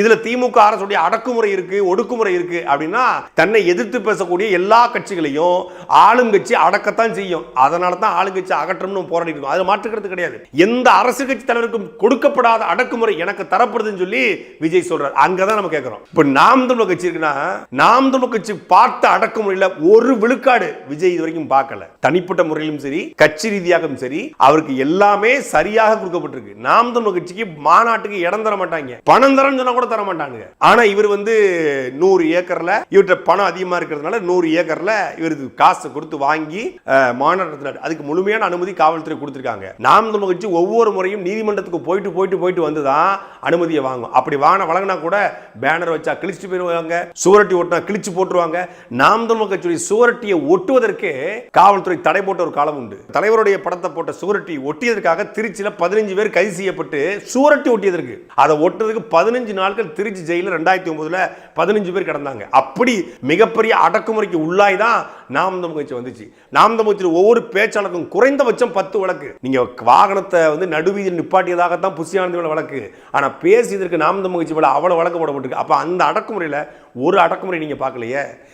இதுல திமுக அரசுடைய அடக்குமுறை இருக்கு ஒடுக்குமுறை இருக்கு அப்படின்னா தன்னை எதிர்த்து பேசக்கூடிய எல்லா கட்சிகளையும் ஆளுங்கட்சி அடக்கத்தான் செய்யும். அதனால தான் ஆளுங்கட்சி அகற்றம்னு போராடி இருக்கும். அது மாற்றுக்கிறது கிடையாது. எந்த அரசு கட்சி தலைவருக்கும் கொடுக்கப்படாத அடக்குமுறை எனக்கு தரப்படுதுன்னு சொல்லி விஜய் சொல்றாரு. அங்கதான் நம்ம கேட்கிறோம் இப்ப நாம் தமிழ் கட்சி இருக்குன்னா நாம் தமிழ் கட்சி பார்த்த அடக்குமுறையில ஒரு விழுக்காடு விஜய் இது வரைக்கும் பார்க்கல. தனிப்பட்ட முறையிலும் சரி கட்சி ரீதியாகவும் சரி அவருக்கு எல்லாமே சரியாக கொடுக்கப்பட்டிருக்கு. நாம் தமிழ் கட்சிக்கு மாநாட்டுக்கு இடம் தர மாட்டாங்க. பணம் தரேன்னு சொன்னா கூட தர மாட்டாங்க ஆனா இவர் வந்து நூறு ஏக்கர்ல இவர்கிட்ட பணம் அதிகமா இருக்கிறதுனால நூறு ஏக்கர்ல இவருக்கு காசு கொடுத்து வாங்கி அஹ், மாநாடு நடத்தினார் அதுக்கு முழுமையான அனுமதி காவல்துறை கொடுத்திருக்காங்க. நாம் கட்சி ஒவ்வொரு முறையும் நீதிமன்றத்துக்கு போயிட்டு போயிட்டு போயிட்டு வந்து தான் அனுமதியை வாங்கும். அப்படி வாங்கின வழங்கினா கூட பேனர் வச்சா கிழிச்சு போயிடுவாங்க சுவரட்டி ஒட்டினா கிழிச்சு போட்டுருவாங்க. நாம் தமிழ் கட்சியுடைய சுவரட்டியை ஒட்டுவதற்கே காவல்துறை தடை போட்ட ஒரு காலம் உண்டு. தலைவருடைய படத்தை போட்ட சுவரட்டி ஒட்டியதற்காக திருச்சியில் பதினஞ்சு பேர் கைது செய்யப்பட்டு சுவரட்டி ஒட்டியதற்கு. அதை ஒட்டுறதுக்கு பதினஞ்சு நாட்கள் திருச்சி ஜெயிலில் ரெண்டாயிரத்தி ஒன்பதுல பதினஞ்சு பேர் கிடந்தாங்க. அப்படி மிகப்பெரிய அடக்குமுறைக்கு உள்ளாய் தான் நாம் தமிழ் கட்சி வந்துச்சு. நாம் தமிழ் கட்சியில் ஒவ்வொரு பேச்சாளருக்கும் குறைந்தபட்சம் பத்து வழக்கு. நீங்க வாகனத்தை வந்து நடுவீதியில் நிப்பாட்டியதாகத்தான் புசியானது மேல வழக்கு. ஆனால் பேசியதற்கு நாம் தமிழ் கட்சி மேல அவ்வளவு வழக்கு போடப்பட்டிருக்கு. அப்போ அந்த அடக்குமுறையில ஒரு அடக்குமுறை நீங்க பார்க்கலையே?